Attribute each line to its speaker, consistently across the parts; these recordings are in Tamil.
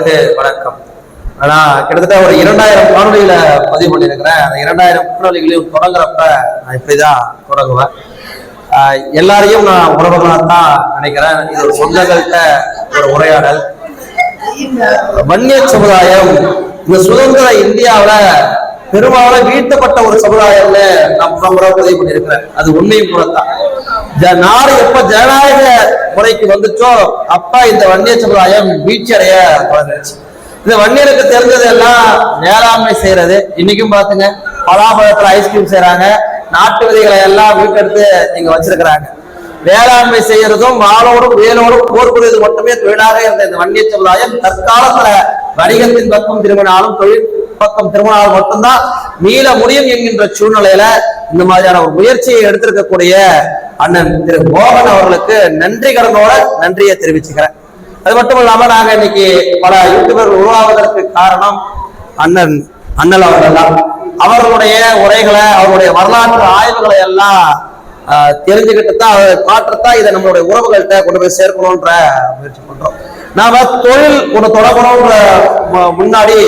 Speaker 1: உறவுகளுக்கு வணக்கம். நான் கிட்டத்தட்ட ஒரு இரண்டாயிரம் காணொலியில பதிவு பண்ணியிருக்கிறேன். அந்த இரண்டாயிரம் காணொலிகளையும் தொடங்குறப்ப நான் இப்படிதான் தொடங்குவேன். எல்லாரையும் நான் உறவுகளாக தான் நினைக்கிறேன். இது ஒரு சொந்தங்கள்கிட்ட ஒரு உரையாடல். வன்னிய சமுதாயம் இந்த சுதந்திர இந்தியாவுல பெரும்பாலும் வீழ்த்தப்பட்ட ஒரு சமுதாயம்னு நான் புறம்புற பதிவு பண்ணியிருக்கிறேன். அது உண்மையும் கூட தான் நாடு எப்ப ஜனநாயக முறைக்கு வந்துச்சோ அப்ப இந்த வன்னிய சமுதாயம் வீழ்ச்சி அடைய தொடங்குச்சு. இந்த வன்னியருக்கு தெரிஞ்சது எல்லாம் வேளாண்மை செய்யறது. இன்னைக்கும் பாத்துங்க பலாபழத்துல ஐஸ்கிரீம் செய்யறாங்க நாட்டு விதைகளை எல்லாம் வீட்டெடுத்து இங்க வச்சிருக்கிறாங்க. வேளாண்மை செய்யறதும் வாழோடும் வேலோடும் போர் புரிவது மட்டுமே தொழிலாக இருந்த இந்த வன்னிய சமுதாயம் தற்காலத்துல வணிகத்தின் பக்கம் திரும்பினாலும் தொழில் பக்கம் திரும்பினாலும் மட்டும்தான் மீள முடியும் என்கின்ற சூழ்நிலையில இந்த மாதிரியான ஒரு முயற்சியை எடுத்திருக்கக்கூடிய அண்ணன் திரு மோகன் அவர்களுக்கு நன்றி கடனோட நன்றியை தெரிவிச்சுக்கிறேன். அது மட்டும் இல்லாம நாங்க இன்னைக்கு பல யூடியூபர் உருவாவதற்கு காரணம் அண்ணன் அண்ணல் அவர்கள் தான். அவர்களுடைய உரைகளை அவருடைய வரலாற்று ஆய்வுகளை எல்லாம் தெரிஞ்சுக்கிட்டு தான் அதை மாற்றத்தான் இதை நம்மளுடைய உறவுகள்கிட்ட கொண்டு போய் சேர்க்கணும்ன்ற முயற்சி பண்றோம். நாம தொழில் ஒன்று தொடங்கணும்ன்ற மு- முன்னாடி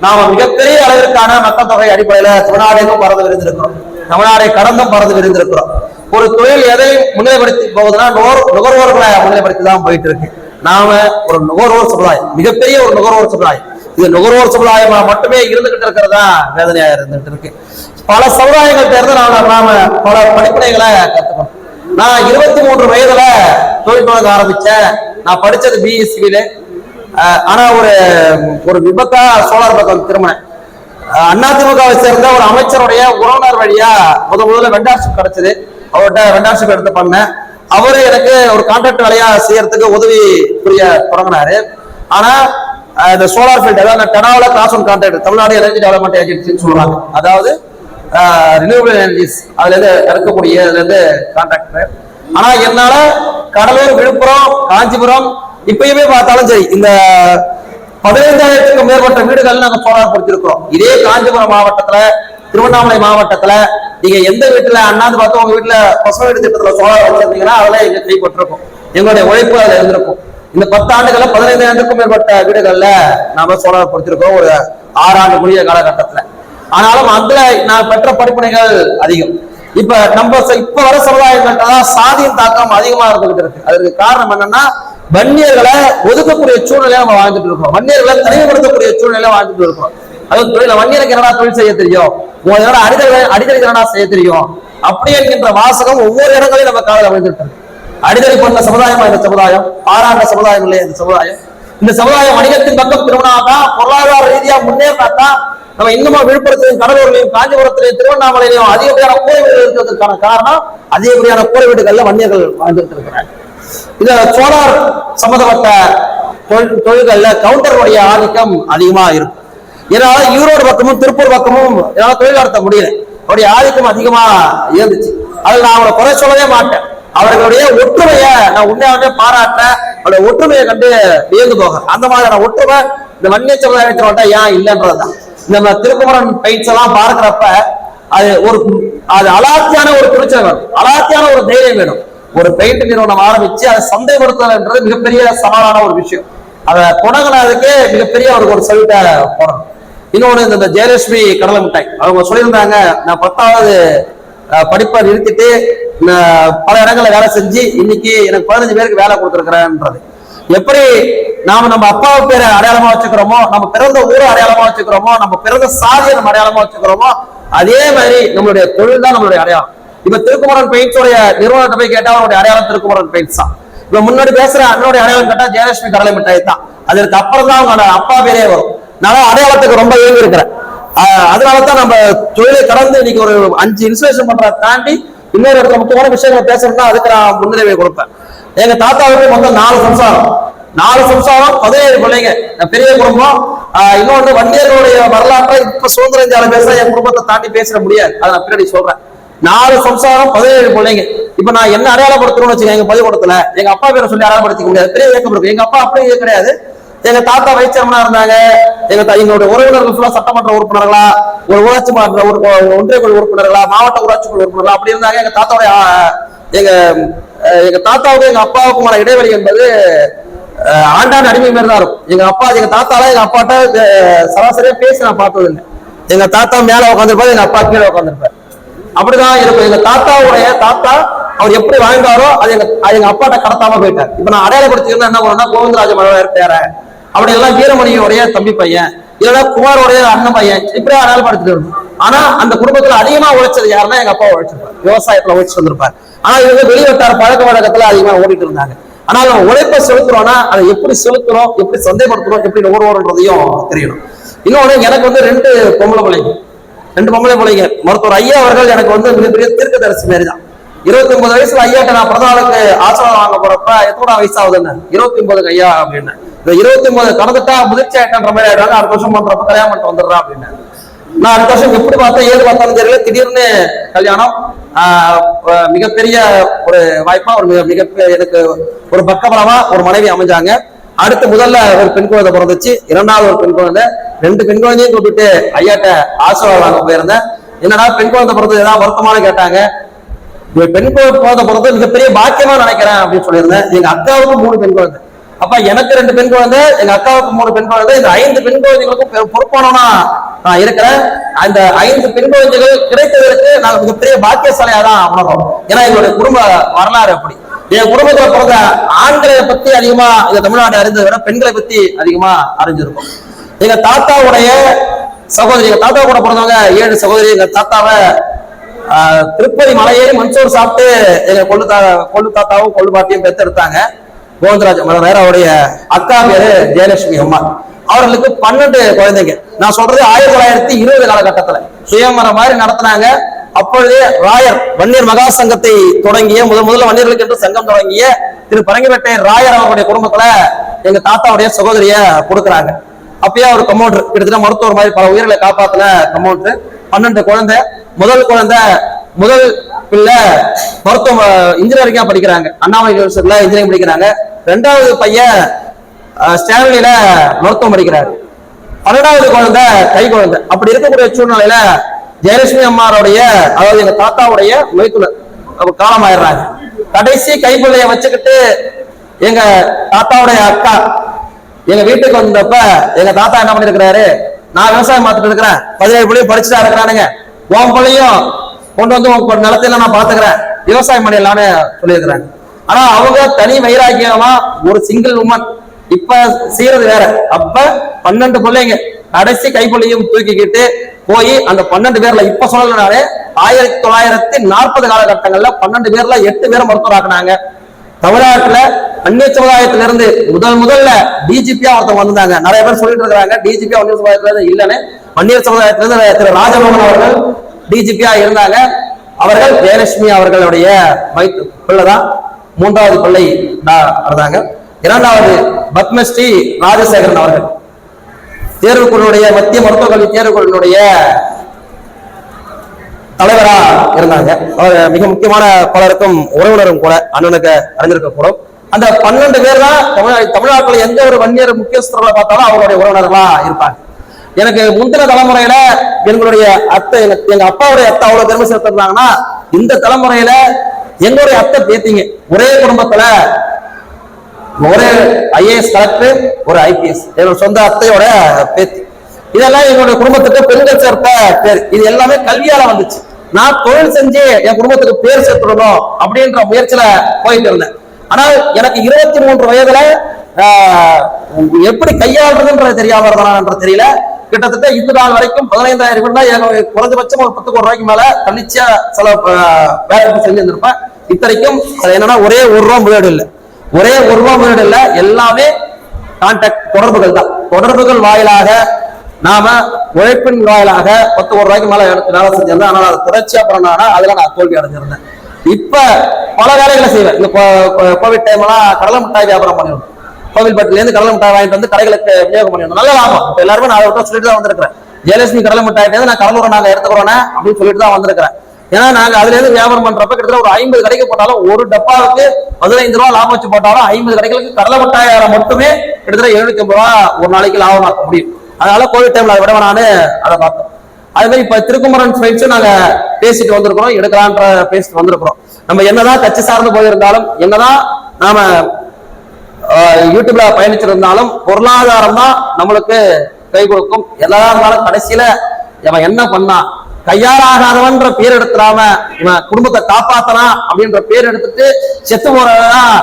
Speaker 1: நாம மிகப்பெரிய அளவிற்கான மக்கள் தொகை அடிப்படையில தமிழ்நாடையும் பறந்து விரிந்திருக்கிறோம். தமிழ்நாடை கடந்தும் பறந்து விரிந்திருக்கிறோம். ஒரு தொழில் எதை முன்னிலைப்படுத்தி போகுதுன்னா நுகர் நுகர்வோர்களை முன்னிலைப்படுத்தி தான் போயிட்டு இருக்கு நாம ஒரு நுகர்வோர் சமுதாயம் மிகப்பெரிய ஒரு நுகர்வோர் சமுதாயம். இது நுகர்வோர் சமுதாயமா மட்டுமே இருந்துகிட்டு இருக்கிறதா வேதனையா இருந்துகிட்டு இருக்கு. பல சமுதாயங்கள்ட்ட இருந்து நாம நாம பல படிப்பினைகளை கத்துக்கணும். நான் இருபத்தி மூன்று வயதுல தொழில் தொடங்க ஆரம்பிச்சேன். நான் படிச்சது பிஎஸ்சியில ஆனா ஒரு ஒரு விபத்தா சோழர் பக்கம் திரும்பினேன். அதிமுகவை சேர்ந்த ஒரு அமைச்சருடைய உறவினர் வழியா முத முதல்ல வெண்டார்ஷிப் கிடைச்சது. அவர்கிட்ட வெண்டார்ஷிப் எடுத்து பண்ணேன் அவரு எனக்கு ஒரு கான்ட்ராக்ட் வேலையா செய்யறதுக்கு உதவி புரிய தொடங்கினாரு. ஆனா இந்த சோலார் ஃபீல்ட் அதாவது டெனாவில class one contract Tamil Nadu energy development ஏஜென்சின்னு சொல்றாங்க. அதாவது ரினியூவபிள் எனர்ஜிஸ் அதுல இருந்து இறக்கக்கூடிய அதுல இருந்து கான்ட்ராக்டர் ஆனா என்னால கடலூர் விழுப்புரம் காஞ்சிபுரம் இப்பயுமே பார்த்தாலும் சரி இந்த பதினைந்தாயிரத்துக்கும் மேற்பட்ட வீடுகள் நாங்க சோலார் பொறுத்திருக்கிறோம் இதே காஞ்சிபுரம் மாவட்டத்துல திருவண்ணாமலை மாவட்டத்துல நீங்க எந்த வீட்டுல அண்ணாந்து பார்த்தோம் உங்க வீட்டுல பசுமை வீடு திட்டத்துல சோலார் வச்சிருந்தீங்கன்னா அதெல்லாம் எங்க கைப்பற்றிருக்கும் எங்களுடைய உழைப்பு அதுல இருந்திருக்கும். இந்த பத்தாண்டுகள்ல பதினைந்தாயிரத்துக்கும் மேற்பட்ட வீடுகள்ல நாம சோலார் கொடுத்திருக்கோம் ஒரு ஆறு ஆண்டு முடிய காலகட்டத்துல. ஆனாலும் அதுல நான் பெற்ற படிப்பினைகள் அதிகம். இப்ப நம்ம இப்ப வர சமுதாயங்கள்ட்ட சாதியின் தாக்கம் அதிகமா இருந்துகிட்டு இருக்கு. அதற்கு காரணம் என்னன்னா வன்னியர்களை ஒதுக்கக்கூடிய சூழ்நிலையை நம்ம வாழ்ந்துட்டு இருக்கோம் வன்னியர்களை தனிமைப்படுத்தக்கூடிய சூழ்நிலையை வாழ்ந்துட்டு இருக்கோம் அது தொழில வன்னியருக்கு என்னடா தொழில் செய்ய தெரியும்? உங்களுக்கு என்னடா அடிதல் அடிதல் என்னடா செய்ய தெரியும்? அப்படி என்கின்ற வாசகம் ஒவ்வொரு இடங்களையும் நம்ம காதல் அமைந்திருக்கிறது அடிதடி பண்ண சமுதாயமா இந்த சமுதாயம்? பாராண்ட சமுதாயம் இல்லையா இந்த சமுதாயம்? இந்த சமுதாயம் வணிகத்தின் பக்கம் திருவண்ணாதான் பொருளாதார ரீதியா முன்னேறினாதான் நம்ம இன்னுமா விழுப்புரத்திலையும் கடலூர்லையும் காஞ்சிபுரத்திலையும் திருவண்ணாமலையிலையும் அதிகப்படியான கூரை வீடுகள் இருக்கிறதுக்கான காரணம் அதிகப்படியான கூரை வீடுகள்ல வன்னியர்கள் வாழ்ந்துட்டு இருக்கிறாங்க இந்த சோலார் சம்பந்தப்பட்ட தொழில் தொழில்கள்ல கவுண்டருடைய ஆதிக்கம் அதிகமா இருக்கும். என்னால் ஈரோடு பக்கமும் திருப்பூர் பக்கமும் என்னால் தொழில் நடத்த முடியல. அவருடைய ஆதிக்கம் அதிகமா இருந்துச்சு. அதில் நான் அவரை குறை சொல்லவே மாட்டேன். அவர்களுடைய ஒற்றுமையை நான் உண்மையாகவே பாராட்டேன் அவருடைய ஒற்றுமையை கண்டு வியந்து போக. அந்த மாதிரியான ஒற்றுமை இந்த வன்னிய சமுதாயத்தினோட ஏன் இல்லைன்றதுதான். நம்ம திருக்குமரன் பயிற்சி எல்லாம் பார்க்கிறப்ப அது ஒரு அது அலாத்தியான ஒரு துணிச்சல் வேணும். அலாத்தியான ஒரு தைரியம் வேணும். ஒரு பெயிண்ட் நிறுவனம் ஆரம்பிச்சு அதை சந்தைப்படுத்துறதுன்றது மிகப்பெரிய சவாலான ஒரு விஷயம். அதை தொடங்கினதுக்கே மிகப்பெரிய அவருக்கு ஒரு சொல்லிட்ட போடணும் இன்னொன்று இந்த ஜெயலட்சுமி கடலை மிட்டாய். அவங்க சொல்லியிருந்தாங்க நான் பத்தாவது படிப்பை நிறுத்திட்டு பல இடங்களில் வேலை செஞ்சு இன்னைக்கு எனக்கு பதினஞ்சு பேருக்கு வேலை கொடுத்துருக்கிறேன்றது. எப்படி நாம நம்ம அப்பாவை பேரை அடையாளமா வச்சுக்கிறோமோ நம்ம பிறந்த ஊரை அடையாளமா வச்சுக்கிறோமோ நம்ம பிறந்த சாதியை நம்ம அடையாளமா வச்சுக்கிறோமோ அதே மாதிரி நம்மளுடைய தொழில் தான் நம்மளுடைய அடையாளம். இப்ப திருக்குமரன் பெயிண்ட்ஸோடைய நிறுவனத்தை போய் கேட்டா அவருடைய அடையாளம் திருக்குமரன் பெயிண்ட்ஸ் தான். இவன் முன்னாடி பேசுற அண்ணனுடைய அடையாளம் கேட்டா ஜெயலட்சுமி கடலை மிட்டாய் தான். அதற்கு அப்புறம் தான் அவங்க அப்பா பேரே வரும். நான் அடையாளத்துக்கு ரொம்ப ஏங்கி இருக்கிறேன் அதனால தான் நம்ம தொழிலை கடந்து இன்னைக்கு ஒரு அஞ்சு இன்ஸ்டலேஷன் பண்றத தாண்டி இன்னொரு இடத்துல முக்கியமான விஷயங்களை பேசணும்னா அதுக்கு நான் முன்னுரிமை கொடுப்பேன். எங்க தாத்தாவுக்கு மொத்தம் நாலு சம்சாரம். நாலு சம்சாரம் பதினேழு பிள்ளைங்க. பெரிய குடும்பம். இன்னொன்று வண்டியர்களுடைய வரலாற்றை இப்ப சுதந்திர பேசுறேன். என் குடும்பத்தை தாண்டி பேசிட முடியாது. அதை நான் பின்னாடி சொல்றேன். நாலு சம்சாரம் பதினேழு பிள்ளைங்க. இப்ப நான் என்ன அடையாளப்படுத்தணும்னு வச்சுக்கேன் எங்க பள்ளிக்கூடத்துல எங்க அப்பா பேரை சொல்லி அடையாளப்படுத்திக்க முடியாது. பெரிய இயக்கம் இருக்கு. எங்க அப்பா அப்படியே கிடையாது. எங்க தாத்தா வைஸ் சேர்மனா இருந்தாங்க. எங்க தா- எங்களுடைய உறவினர்கள் ஃபுல்லா சட்டமன்ற உறுப்பினர்களா ஒரு ஊராட்சி மன்ற உறுப்பு- ஒன்றிய குழு உறுப்பினர்களா மாவட்ட ஊராட்சி குழு உறுப்பினர்களா அப்படி இருந்தாங்க. எங்க தாத்தாவுடைய எங்க எங்க தாத்தாவுக்கும் எங்க அப்பாவுக்குமான இடைவெளி என்பது ஆண்டாண்டு அடிமை மாதிரி தான் இருக்கும். எங்க அப்பா எங்க தாத்தாலாம் எங்க அப்பாட்ட சராசரியா பேசி நான் பார்த்தது இல்லை எங்க தாத்தா மேல உட்காந்துருப்பாரு எங்க அப்பா கீழே உட்காந்துருப்பாரு அப்படிதான் இருக்கும். எங்க தாத்தாவுடைய தாத்தா அவர் எப்படி வாழ்ந்தாரோ அது எங்க அது எங்க அப்பாட்ட கடத்தாம போயிட்டார். இப்ப நான் அடையாளப்படுத்திருந்தா என்ன பண்ணணும்னா கோவிந்தராஜ மழவர் பேர. அப்படி எல்லாம் வீரமணியோடைய தம்பி பையன். இல்லைன்னா குமாரோடைய அண்ணன் பையன். இப்படியே அடையாளப்படுத்திட்டு வரணும் ஆனா அந்த குடும்பத்துல அதிகமா உழைச்சது யாருன்னா எங்க அப்பா உழைச்சிருப்பார். விவசாயத்துல உழைச்சு வந்திருப்பார். ஆனா இவங்க வெளிவட்டார பழக்க வழக்கத்துல அதிகமா ஓடிட்டு இருந்தாங்க. ஆனா நம்ம உழைப்பை செலுத்துறோம்னா அதை எப்படி செலுத்துறோம் எப்படி சந்தைப்படுத்துறோம் எப்படி நுகர்வோன்றதையும் தெரியணும். இன்னொன்னு எனக்கு வந்து ரெண்டு பொம்பளை பிள்ளைங்க. ரெண்டு பொம்பளை பிள்ளைங்க. மருத்துவர் ஐயா அவர்கள் எனக்கு வந்து மிகப்பெரிய தீர்க்கதரிசி மாரி தான் இருபத்தி ஒன்பது வயசுல ஐயாட்ட நான் பிரதானுக்கு நாளுக்கு ஆசீர்வாதம் வாங்க போறப்ப எத்தோட வயசு ஆகுதுன்னு இருபத்தி ஒன்பதுக்கு ஐயா அப்படின்னு இந்த இருபத்தி ஒன்பது கடந்துட்டா முதிர்ச்சி ஆயிட்டன்ற மாதிரி ஆயிடுறாங்க அடுத்த வருஷம் பண்றப்ப கல்யாணம் பண்ணிட்டு வந்துடுறா அப்படின்னு நான் அடுத்த வருஷம் எப்படி பார்த்தேன் ஏது பார்த்தாலும் தெரியல திடீர்னு கல்யாணம். மிகப்பெரிய ஒரு வாய்ப்பா ஒரு மிக மிக எனக்கு ஒரு பக்கபலமா ஒரு மனைவி அமைஞ்சாங்க. அடுத்து முதல்ல ஒரு பெண் குழந்தை பிறந்துச்சு. இரண்டாவது ஒரு பெண் குழந்தை. ரெண்டு பெண் குழந்தையும் கூப்பிட்டு ஐயாட்ட ஆசீர்வாதம் வாங்க போயிருந்தேன். என்னடா பெண் குழந்தை பிறந்தது ஏதாவது வருத்தமான கேட்டாங்க. பெண் குழந்தை பிறந்தது மிகப்பெரிய பாக்கியமா நினைக்கிறேன் அப்படின்னு சொல்லியிருந்தேன். எங்க அக்காவுக்கு மூணு பெண் குழந்தை. அப்ப எனக்கு ரெண்டு பெண் குழந்தை எங்க அக்காவுக்கு மூணு பெண் குழந்தை. இந்த ஐந்து பெண் குழந்தைகளுக்கும் பெ- பொறுப்பானவனா நான் இருக்கிறேன். அந்த ஐந்து பெண் குழந்தைகள் கிடைத்ததற்கு நாங்கள் மிகப்பெரிய பாக்கியசாலையா தான் உணர்றோம் ஏன்னா எங்களுடைய குடும்ப வரலாறு அப்படி. என் குடும்பத்துல பிறந்த ஆண்களை பத்தி அதிகமா இந்த தமிழ்நாடு அறிந்ததை விட பெண்களை பத்தி அதிகமா அறிஞ்சிருக்கும் எங்க தாத்தாவுடைய சகோதரி எங்க தாத்தா கூட பிறந்தவங்க ஏழு சகோதரி எங்க தாத்தாவை திருப்பதி மலையேறி மஞ்சோர் சாப்பிட்டு எங்க கொள்ளு தா கொள்ளு தாத்தாவும் கொள்ளு பாட்டியும் பெத்தெடுத்தாங்க கோவிந்தராஜ் மலர் அவருடைய அக்கா பேரு ஜெயலட்சுமி அம்மா அவர்களுக்கு பன்னெண்டு குழந்தைங்க. நான் சொல்றது ஆயிரத்தி தொள்ளாயிரத்தி இருபது காலகட்டத்துல. சுயமரம் மாதிரி நடத்தினாங்க. அப்பொழுதே ராயர் வன்னியர் மகா சங்கத்தை தொடங்கிய முதல் முதல்ல வன்னியர்களுக்கு என்று சங்கம் தொடங்கிய திரு பரங்கிப்பேட்டை ராயர் அவருடைய குடும்பத்துல எங்க தாத்தாவுடைய சகோதரிய கொடுக்குறாங்க. அப்பயே அவர் கமௌண்டர் கிட்டத்தட்ட மருத்துவர் மாதிரி பல உயிர்களை காப்பாத்தின கமௌண்டர் பன்னெண்டு குழந்தை முதல் குழந்தை முதல் பிள்ளை மருத்துவ இன்ஜினியரிங்கா படிக்கிறாங்க. அண்ணாமலை யூனிவர்சிட்டியில இன்ஜினியரிங் படிக்கிறாங்க. ரெண்டாவது பையன் அஹ், ஸ்டான்லியில மருத்துவம் படிக்கிறாரு. பன்னெண்டாவது குழந்தை கை குழந்தை. அப்படி இருக்கக்கூடிய சூழ்நிலையில ஜெயலட்சுமி அம்மாருடைய அதாவது எங்க தாத்தாவுடைய மைத்துனர். காலம் காலமாயிடுறாங்க கடைசி கைப்பிள்ளைய வச்சுக்கிட்டு எங்க தாத்தாவுடைய அக்கா எங்க வீட்டுக்கு வந்தப்ப எங்க தாத்தா என்ன பண்ணிருக்கிறாரு? நான் விவசாயம் பார்த்துட்டு இருக்கிறேன். பதினேழு பிள்ளையும் படிச்சுட்டா இருக்கிறானுங்க. உன் பிள்ளையும் கொண்டு வந்து உன் நிலத்தில நான் பாத்துக்கிறேன் விவசாயம் பண்ணிடலாம்னு சொல்லியிருக்கிறாங்க. ஆனா அவங்க தனி வைராக்கியமா ஒரு சிங்கிள் உமன் இப்ப செய்யறது வேற. அப்ப பன்னெண்டு பிள்ளைங்க. கடைசி கைப்பிள்ளையும் தூக்கிக்கிட்டு போய் அந்த பன்னெண்டு பேர்ல இப்ப சொல்லலனாலே ஆயிரத்தி தொள்ளாயிரத்தி நாற்பது காலகட்டங்கள்ல பன்னெண்டு பேர்ல எட்டு பேரை மருத்துவராக்குனாங்க. தமிழ்நாட்டுல அந்நிய சமுதாயத்தில இருந்து முதல் முதல்ல டிஜிபியா ஒருத்தவங்க வந்தாங்க நிறைய பேர் சொல்லிட்டு இருக்காங்க டிஜிபியா அந்நிய சமுதாயத்துல இருந்து இல்லைன்னு. அந்நிய சமுதாயத்துல இருந்து திரு ராஜமோகன் அவர்கள் டிஜிபியா இருந்தாங்க. அவர்கள் ஜெயலட்சுமி அவர்களுடைய வயிற்று பிள்ளைதான். மூன்றாவது பிள்ளை இருந்தாங்க இரண்டாவது பத்மஸ்ரீ ராஜசேகரன் அவர்கள். தேர்வுக்குழுடைய மத்திய மருத்துவக் கல்வி தேர்வுக்குழுடைய தலைவரா இருந்தாங்க. அவர் மிக முக்கியமான பலருக்கும் உறவினரும் கூட அண்ணனுக்கு அறிஞ்சிருக்கக்கூடும் அந்த பன்னெண்டு பேர் தான் தமிழ் தமிழ்நாட்டில் எந்த ஒரு வன்னியர் முக்கியஸ்தர்களை பார்த்தாலும் அவருடைய உறவினர்களா இருப்பாங்க. எனக்கு முந்தின தலைமுறையில எங்களுடைய அத்தை எனக்கு எங்க அப்பாவுடைய அத்தை அவ்வளவு பெருமை சேர்த்திருந்தாங்கன்னா இந்த தலைமுறையில எங்களுடைய அத்தை பேத்திங்க ஒரே குடும்பத்துல ஒரே ஐஏஎஸ் கலெக்டர் ஒரு ஐபிஎஸ் என்னோட சொந்த அத்தையோட பேத்தி. இதெல்லாம் என்னோட குடும்பத்துக்கு பெண்கள் சேர்த்த பேர். இது எல்லாமே கல்வியால வந்துச்சு. நான் தொழில் செஞ்சு என் குடும்பத்துக்கு பேர் சேர்த்துடணும் அப்படின்ற முயற்சியில போயிட்டு இருந்தேன். ஆனால் எனக்கு இருபத்தி மூன்று வயதுல எப்படி கையாளுறதுன்றது தெரியாம இருந்தான்ற தெரியல. கிட்டத்தட்ட இந்த நாள் வரைக்கும் பதினைந்தாயிரம் ரூபாய் குறைஞ்சபட்சம் ஒரு பத்து கோடி ரூபாய்க்கு மேல தன்னிச்சையா சில வேலைக்கு செஞ்சு செஞ்சிருந்திருப்பேன். இத்தனைக்கும் அது என்னன்னா ஒரே ஒரு ரூபா முதலீடு இல்லை. ஒரே ஒரு ரூபா முதலீடு இல்ல எல்லாமே கான்டாக்ட் தொடர்புகள் தான். தொடர்புகள் வாயிலாக நாம உழைப்பின் வாயிலாக பத்து ஒரு ரூபாய்க்கு மேல வேலை செஞ்சிருந்தேன். ஆனால் அது தொடர்ச்சியா பண்ணானா அதுல நான் தோல்வி அடைஞ்சிருந்தேன். இப்ப பல வேலைகளை செய்வேன். இந்த கோவிட் டைம்லாம் கடலை மிட்டாய் வியாபாரம் பண்ணிருந்தோம் கோவில்பட்டில இருந்து கடலை மிட்டாய் வாங்கிட்டு வந்து கடைகளுக்கு விநியோகம் பண்ணிடணும் நல்ல லாபம். இப்ப எல்லாருமே நான் சொல்லிட்டு தான் வந்திருக்கிறேன். ஜெயலட்சுமி கடலை மிட்டாயிட்டு நான் கடலூரை நாங்க எடுத்துக்கிறோம் அப்படின்னு சொல்லிட்டு தான் வந்திருக்கிறேன். ஏன்னா நாங்க அதுல இருந்து வியாபாரம் பண்றப்ப கிட்டத்தட்ட ஒரு ஐம்பது கடைக்கு போட்டாலும் ஒரு டப்பாவுக்கு பதினைந்து ரூபா லாபம் வச்சு போட்டாலும் ஐம்பது கடைகளுக்கு கடலை மிட்டாயிரம் மட்டுமே கிட்டத்தட்ட எழுநூத்தி ஐம்பது ரூபா ஒரு நாளைக்கு லாபம் ஆக்க முடியும். அதனால கோவிட் டைம்ல அதை விட நானு அதை பார்த்தோம். அதே மாதிரி இப்ப திருக்குமரன் ஃப்ரெண்ட்ஸும் நாங்க பேசிட்டு வந்திருக்கிறோம் எடுக்கலான்ற பேசிட்டு வந்திருக்கிறோம். நம்ம என்னதான் கட்சி சார்ந்து போயிருந்தாலும் என்னதான் நாம யூடியூப்ல பயணிச்சிருந்தாலும் பொருளாதாரம் தான் நம்மளுக்கு கை கொடுக்கும். எல்லா இருந்தாலும் கடைசியில அவன் என்ன பண்ணான்? கையாலாகாதவன்ற பேர் எடுத்துடாம இவன் குடும்பத்தை காப்பாத்தலாம் அப்படின்ற பேர் எடுத்துட்டு செத்து போறதுதான்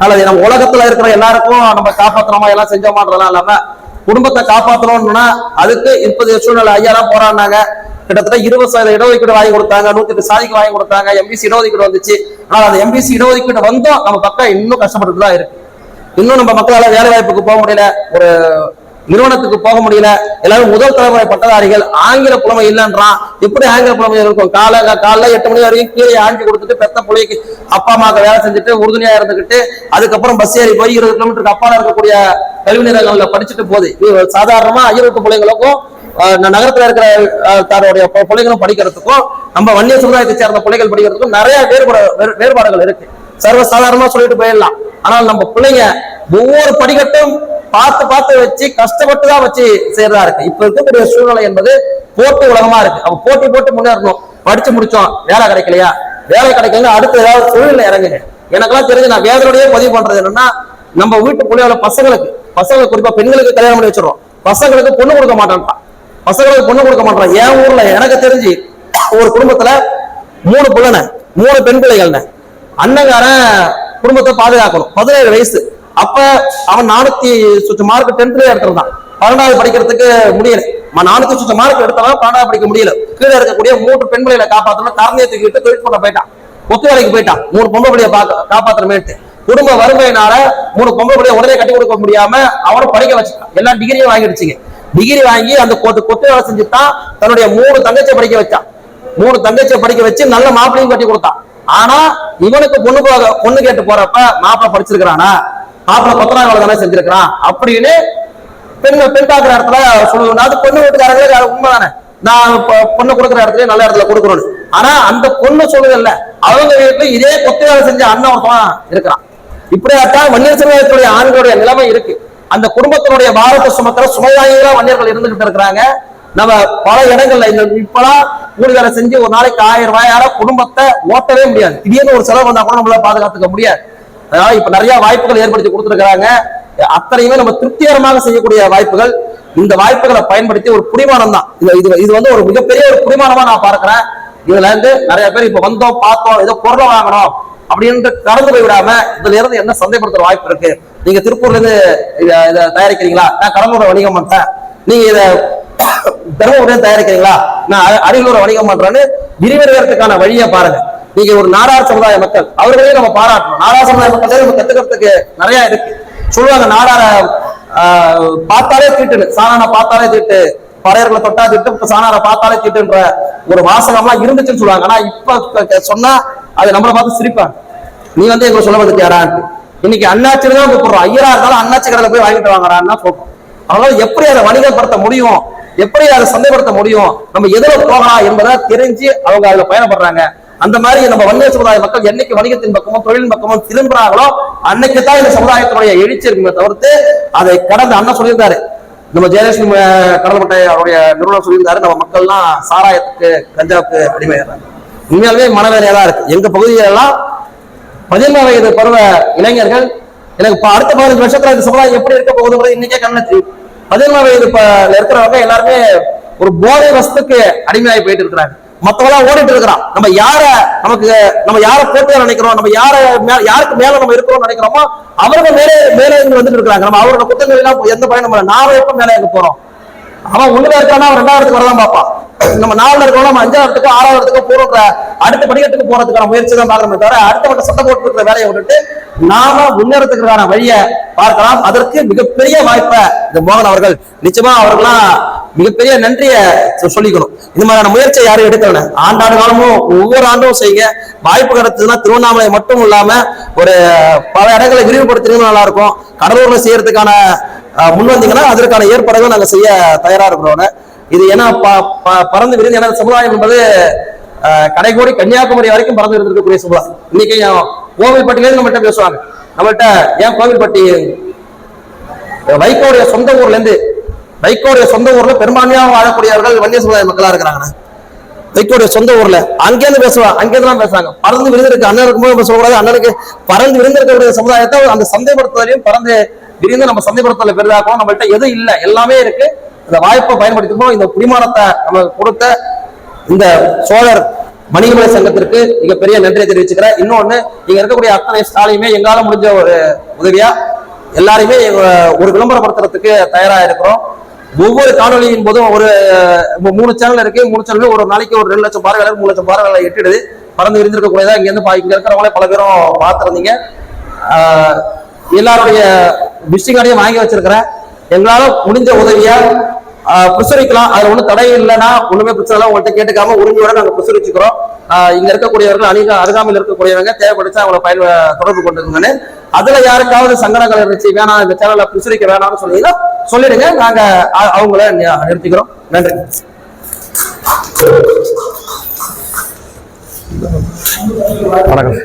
Speaker 1: நல்லது நம்ம உலகத்துல இருக்கிற எல்லாருக்கும் நம்ம காப்பாத்துறோமா எல்லாம் செஞ்சோமான்றதெல்லாம் இல்லாம குடும்பத்தை காப்பாத்தணும்னா அதுக்கு இப்போதைய சூழ்நிலை ஐயாலாம் போராடினாங்க. கிட்டத்தட்ட இருபது சதவீத இடஒதுக்கீடு வாங்கி கொடுத்தாங்க. நூத்தி எட்டு சாதிக்கு வாங்கி கொடுத்தாங்க. எம்பிசி இடஒதுக்கீடு வந்துச்சு. ஆனா அந்த எம்பிசி இடஒதுக்கீடு வந்தோம். நம்ம பக்கம் இன்னும் கஷ்டப்பட்டு தான் இருக்கு. இன்னும் நம்ம மக்களால வேலை வாய்ப்புக்கு போக முடியல. ஒரு நிறுவனத்துக்கு போக முடியல. எல்லாரும் முதல் தலைமுறை பட்டதாரிகள் ஆங்கில புலமை இல்லைன்றான். இப்படி ஆங்கில புலமை இருக்கும். காலை காலைல எட்டு மணி வரைக்கும் கீழே ஆஞ்சி கொடுத்துட்டு பெத்த பிள்ளைக்கு அப்பா அம்மாவுக்கு வேலை செஞ்சுட்டு உறுதுணையா இருந்துகிட்டு அதுக்கப்புறம் பஸ் ஏறி போய் இருபது கிலோமீட்டருக்கு அப்பால இருக்கக்கூடிய கல்வி நிலையங்கள்ல படிச்சுட்டு போகுது. சாதாரணமா ஐயருக்கு பிள்ளைங்களுக்கும் ந- நகரத்துல இருக்கிற தன்னுடைய பிள்ளைகளும் படிக்கிறதுக்கும் நம்ம வன்னிய சமுதாயத்தை சேர்ந்த பிள்ளைகள் படிக்கிறதுக்கும் நிறைய வேறுபாடு வேறு- வேறுபாடுகள் இருக்கு. சர்வசாதாரணமா சொல்லிட்டு போயிடலாம். ஆனால் நம்ம பிள்ளைங்க ஒவ்வொரு படிக்கட்டும் பார்த்து பார்த்து வச்சு கஷ்டப்பட்டு தான் வச்சு செய்யறதா இருக்கு. இப்ப இருக்கக்கூடிய சூழ்நிலை என்பது போட்டி உலகமா இருக்கு. அப்ப போட்டி போட்டு முன்னேறணும். படிச்சு முடிச்சோம். வேலை கிடைக்கலையா? வேலை கிடைக்கல அடுத்து ஏதாவது தொழில இறங்குங்க. எனக்கெல்லாம் தெரிஞ்சு நான் வேதனையோடய பதிவு பண்றது என்னன்னா நம்ம வீட்டு பிள்ளையோட பசங்களுக்கு பசங்களுக்கு குறிப்பா பெண்களுக்கு கல்யாணம் பண்ணி வச்சிடறோம். பசங்களுக்கு பொண்ணு கொடுக்க மாட்டான்ட்டான் பசங்களுக்கு பொண்ணு கொடுக்க மாட்டான் என் ஊர்ல எனக்கு தெரிஞ்சு ஒரு குடும்பத்துல மூணு பிள்ளைன மூணு பெண் பிள்ளைகள்னு. அண்ணங்காரன் குடும்பத்தை பாதுகாக்கணும். பதினேழு வயசு. அப்ப அவன் நானூத்தி சுற்று மார்க் டென்த்லயே எடுத்திருந்தான். பன்னெண்டாவது படிக்கிறதுக்கு முடியல. நானூத்தி சுற்று மார்க் எடுத்தாலும் பன்னெண்டாவது படிக்க முடியல. கீழே இருக்கக்கூடிய மூன்று பெண் பிள்ளைகளை காப்பாற்றணும் கரணையை தூக்கிட்டு தொழில் பண்ண போயிட்டான். கொத்து வேலைக்கு போயிட்டான். மூணு பொம்பளை பிள்ளைய பார்க்க காப்பாத்துறமேட்டு குடும்ப வறுமையினால மூணு பொம்பளை பிள்ளைய உடனே கட்டி கொடுக்க முடியாம அவனும் படிக்க வச்சுட்டான். எல்லாம் டிகிரியும் வாங்கிடுச்சுங்க. டிகிரி வாங்கி அந்த கொத்து கொத்து வேலை செஞ்சு தான் தன்னுடைய மூணு தங்கச்சியை படிக்க வச்சான். மூணு தங்கச்சியை படிக்க வச்சு நல்ல மாப்பிளையும் கட்டி கொடுத்தான். ஆனா இவனுக்கு பொண்ணு போக பொண்ணு கேட்டு போறப்ப மாப்பிள்ள படிச்சிருக்கிறானா? ஆப்பிள கொத்தனா வேலை தானே செஞ்சிருக்கிறான் அப்படின்னு பெண் பெண் பாக்குற இடத்துல சொல்லுவேன் அது பொண்ணு வீட்டுக்காரங்களே உண்மை தானே நான் பொண்ணு கொடுக்குற இடத்துல நல்ல இடத்துல கொடுக்கணும் ஆனா அந்த பொண்ணு சொல்லுதல்ல அவங்க வீட்டுல இதே கொத்து வேலை செஞ்ச அண்ணன் ஒருத்தன் இருக்கிறான். இப்படியாத்தான் வன்னியர் சமுதாயத்துடைய ஆண்களுடைய நிலைமை இருக்கு. அந்த குடும்பத்தினுடைய பாரத சுமக்கிற சுமைதாயிகளா வன்னியர்கள் இருந்துகிட்டு இருக்கிறாங்க. நம்ம பல இடங்கள்ல இந்த இப்பெல்லாம் கூலி வேலை செஞ்சு ஒரு நாளைக்கு ஆயிரம் ரூபாயால குடும்பத்தை ஓட்டவே முடியாது. திடீர்னு ஒரு செலவு வந்தா கூட நம்மளால பாதுகாத்துக்க முடியாது. அதனால இப்ப நிறைய வாய்ப்புகள் ஏற்படுத்தி கொடுத்துருக்காங்க அத்தனையுமே நம்ம திருப்திகரமாக செய்யக்கூடிய வாய்ப்புகள். இந்த வாய்ப்புகளை பயன்படுத்தி ஒரு புரிமானம் தான் இது இது இது வந்து ஒரு மிகப்பெரிய ஒரு புரிமானமா நான் பார்க்கிறேன். இதுல இருந்து நிறைய பேர் இப்ப வந்தோம் பார்த்தோம் ஏதோ பொருளை வாங்கணும் அப்படின்ட்டு கடந்து போய் விடாம இதுல இருந்து என்ன சந்தைப்படுத்துற வாய்ப்பு இருக்கு? நீங்க திருப்பூர்ல இருந்து இத தயாரிக்கிறீங்களா? நான் கடலூர் வணிகம் பண்றேன். நீங்க இத தருமபுரம் தயாரிக்கிறீங்களா? நான் அரியலூர் வணிகம் பண்றேன்னு விரிவடைகிறதுக்கான வழியை பாருங்க. நீங்க ஒரு நாடார் சமுதாய மக்கள் அவர்களே நம்ம பாராட்டணும். நாடார் சமுதாய மக்களே நம்ம கத்துக்கிறதுக்கு நிறைய இருக்கு. சொல்லுவாங்க நாடார பார்த்தாலே தீட்டுன்னு. சாணான பார்த்தாலே தீட்டு. பறையர்களை தொட்டா திட்டு. இப்ப சாணார பார்த்தாலே தீட்டுன்ற ஒரு வாசகம்லாம் இருந்துச்சுன்னு சொல்லுவாங்க. ஆனா இப்ப சொன்னா அது நம்மளை பார்த்து சிரிப்பாங்க. நீ வந்து எங்களை சொல்ல வந்துட்டு யாரா இன்னைக்கு அண்ணாச்சின்னு தான் கூப்பிடுறோம் ஐயரா இருந்தாலும் அண்ணாச்சி கடையில போய் வாங்கிட்டு வாங்குறான்னா சொல்றோம் அதனால எப்படி அதை வணிகப்படுத்த முடியும்? எப்படி அதை சந்தைப்படுத்த முடியும்? நம்ம எதுல போகலாம் என்பதை தெரிஞ்சு அவங்க அதுல பயணப்படுறாங்க. அந்த மாதிரி நம்ம வணிக சமுதாய மக்கள் என்னைக்கு வணிகத்தின் பக்கமும் தொழில் பக்கமும் திரும்புறாங்களோ அன்னைக்கு தான் இந்த சமுதாயத்தினுடைய எழுச்சி இருக்குமே தவிர்த்து அதை கடந்து அண்ணன் சொல்லியிருந்தாரு. நம்ம ஜெயலட்சுமி அஹ், கடல்மட்டை அவருடைய நிறுவனம் சொல்லியிருந்தாரு நம்ம மக்கள்லாம் சாராயத்துக்கு கஞ்சாவுக்கு அடிமையாடுறாங்க உண்மையாலுமே மனவேதனையா தான் இருக்கு. எங்க பகுதியிலெல்லாம் பதினொன்று வயது பருவ இளைஞர்கள் எனக்கு இப்ப அடுத்த பதினஞ்சு வருஷத்துல இந்த சமுதாயம் எப்படி இருக்க போகுது இன்னைக்கே கண்ணு தெரியும் பதினொன்று வயது ப- இருக்கிறவங்க எல்லாருமே ஒரு போதை வசத்துக்கு அடிமையாகி போயிட்டு இருக்கிறாங்க. மத்தவெல்லாம் ஓடிட்டு இருக்கிறான். நம்ம யார நமக்கு நம்ம யார போட்டியா நினைக்கிறோம் நம்ம யார மேல யாருக்கு மேல நம்ம இருக்கிறோம் நினைக்கிறோமோ அவர்கள் மேலே மேலே வந்துட்டு இருக்காங்க நம்ம அவரோட குத்தங்கள் எல்லாம் எந்த பயணம் பண்ணல நாம எப்ப மேலே இருக்க போறோம்? அவன் ஒண்ணுல இருக்கானா? அவன் ரெண்டாயிரத்துக்கு வரதான் பார்ப்பான். நம்ம நாலுல இருக்கோம் நம்ம அஞ்சாயிரத்துக்கு ஆறாயிரத்துக்கு போற அடுத்த படிக்கட்டுக்கு போறதுக்கான முயற்சி தான் பார்க்கணுமே தவிர அடுத்தவங்க சட்டம் போட்டு இருக்கிற வேலையை விட்டுட்டு நாம முன்னேறதுக்கான வழியை பார்க்கலாம். அதற்கு மிகப்பெரிய வாய்ப்பை இந்த மோகன் அவர்கள் நிச்சயமா அவர்கள்லாம் மிகப்பெரிய நன்றியை சொல்லிக்கணும். இந்த மாதிரியான முயற்சியை யாரும் எடுக்கல ஆண்டாண்டு காலமும் ஒவ்வொரு ஆண்டும் செய்யுங்க. வாய்ப்பு கிடைச்சதுன்னா திருவண்ணாமலை மட்டும் இல்லாம ஒரு பல இடங்களை விரிவுபடுத்தினா நல்லா இருக்கும். கடலூர்ல செய்யறதுக்கான முன் வந்தீங்கன்னா அதற்கான ஏற்பாடுகள் நாங்க செய்ய தயாரா இருக்கிறோம் இது ஏன்னா ப- ப- பறந்து விரிந்து ஏன்னா சமுதாயம் என்பது கடைகோடி கன்னியாகுமரி வரைக்கும் பறந்து இருக்கக்கூடிய சமுதாயம். இன்னைக்கு கோவில்பட்டியிலேருந்து நம்மகிட்ட பேசுவாங்க. நம்மள்கிட்ட ஏன் கோவில்பட்டி வைகோடைய சொந்த ஊர்ல இருந்து வைகோடைய சொந்த ஊர்ல பெரும்பான்மையாக வாழக்கூடியவர்கள் வன்னிய சமுதாய மக்களா இருக்கிறாங்கண்ணா. வைகோடைய சொந்த ஊர்ல. அங்கேருந்து பேசுவாங்க அங்கேருந்து தான் பேசுறாங்க. பறந்து விருந்திருக்கு அண்ணன் இருக்கும்போது சொல்லக்கூடாது. அண்ணனுக்கு பறந்து விருந்திருக்கக்கூடிய சமுதாயத்தை அந்த சந்தைப்படுத்துதலையும் பறந்து விரிந்து நம்ம சந்தைப்படுத்தல பெரிதாக்கும் நம்மள்கிட்ட எதுவும் இல்லை. எல்லாமே இருக்கு. இந்த வாய்ப்பை பயன்படுத்திப்போம் இந்த குடிமானத்தை நமக்கு கொடுத்த இந்த சோழர் மணிகமலை சங்கத்திற்கு மிகப்பெரிய நன்றியை தெரிவிச்சுக்கிறேன். இன்னொன்னு இங்க இருக்கக்கூடிய அத்தனை ஸ்டாலையுமே எங்களால முடிஞ்ச ஒரு உதவியா எல்லாரையுமே ஒரு விளம்பரப்படுத்துறதுக்கு தயாரா இருக்கிறோம் ஒவ்வொரு காணொலியின் போதும் ஒரு மூணு சேனல் இருக்கு. மூணு சேனல் ஒரு நாளைக்கு ஒரு ரெண்டு லட்சம் பார்வையாளர் மூணு லட்சம் பார்வையாளர் எட்டுடுது. பறந்து இருந்திருக்கக்கூடியதா இங்க இருந்து பா- இங்க இருக்கிறவங்களே பல பேரும் பார்த்துருந்தீங்க. எல்லாருடைய விஷயங்களையும் வாங்கி வச்சிருக்கிறேன். எங்களால முடிஞ்ச உதவியா பிரசுரிக்கலாம். அதுல ஒண்ணும் தடை இல்லைன்னா ஒண்ணுமே பிரச்சனை இல்லை. உங்கள்கிட்ட கேட்டுக்காம உரிமையோட நாங்க பிரசுரிச்சுக்கிறோம். இங்க இருக்கக்கூடியவர்கள் அணிக அருகாமையில் இருக்கக்கூடியவங்க தேவைப்படுச்சா அவங்கள பயன் தொடர்பு கொண்டுங்கன்னு அதுல யாருக்காவது சங்கடங்கள் இருந்துச்சு வேணாம் இந்த சேனல்ல பிரசுரிக்க வேணாம்னு சொன்னீங்கன்னா சொல்லிடுங்க. நாங்க அவங்கள நிறுத்திக்கிறோம். நன்றி. வணக்கம்.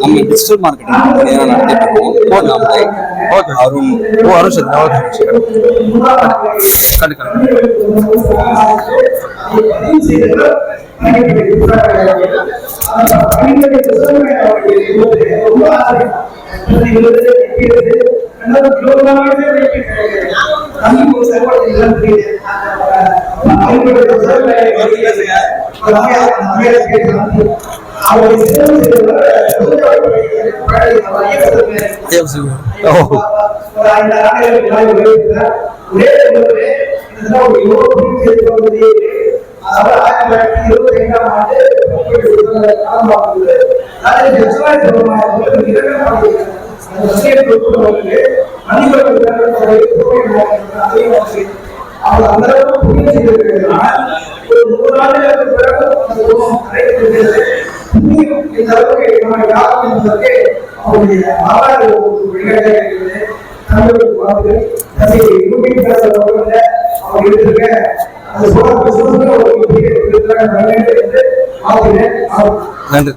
Speaker 2: நம்ம டிஜிட்டல் மார்க்கெட்டிங் நடத்திட்டு இருக்கோம் கோட் நாம
Speaker 1: okay
Speaker 2: Arun
Speaker 1: oh Arun sir okay கண்டு கண்டு
Speaker 3: அதாவது ஆயிரத்தி தொள்ளாயிரத்தி இருபத்தி ஆண்டு அதிகமாக அவர் அந்த அளவுக்கு புரிந்து செய்திருக்கிறார். ஒரு நூறு ஆண்டுகளுக்கு பிறகு அந்த அடைந்திருக்கிறது. இந்த அளவுக்கு நம்ம யாரும் என்பதற்கு அவருடைய வரலாறு தமிழ் அதை யூடியூப் பேசுறவங்க அவங்க எடுத்திருக்க அந்த சோழ ஒரு பெரிய நன்றி என்று ஆகிறேன்
Speaker 1: நன்றி.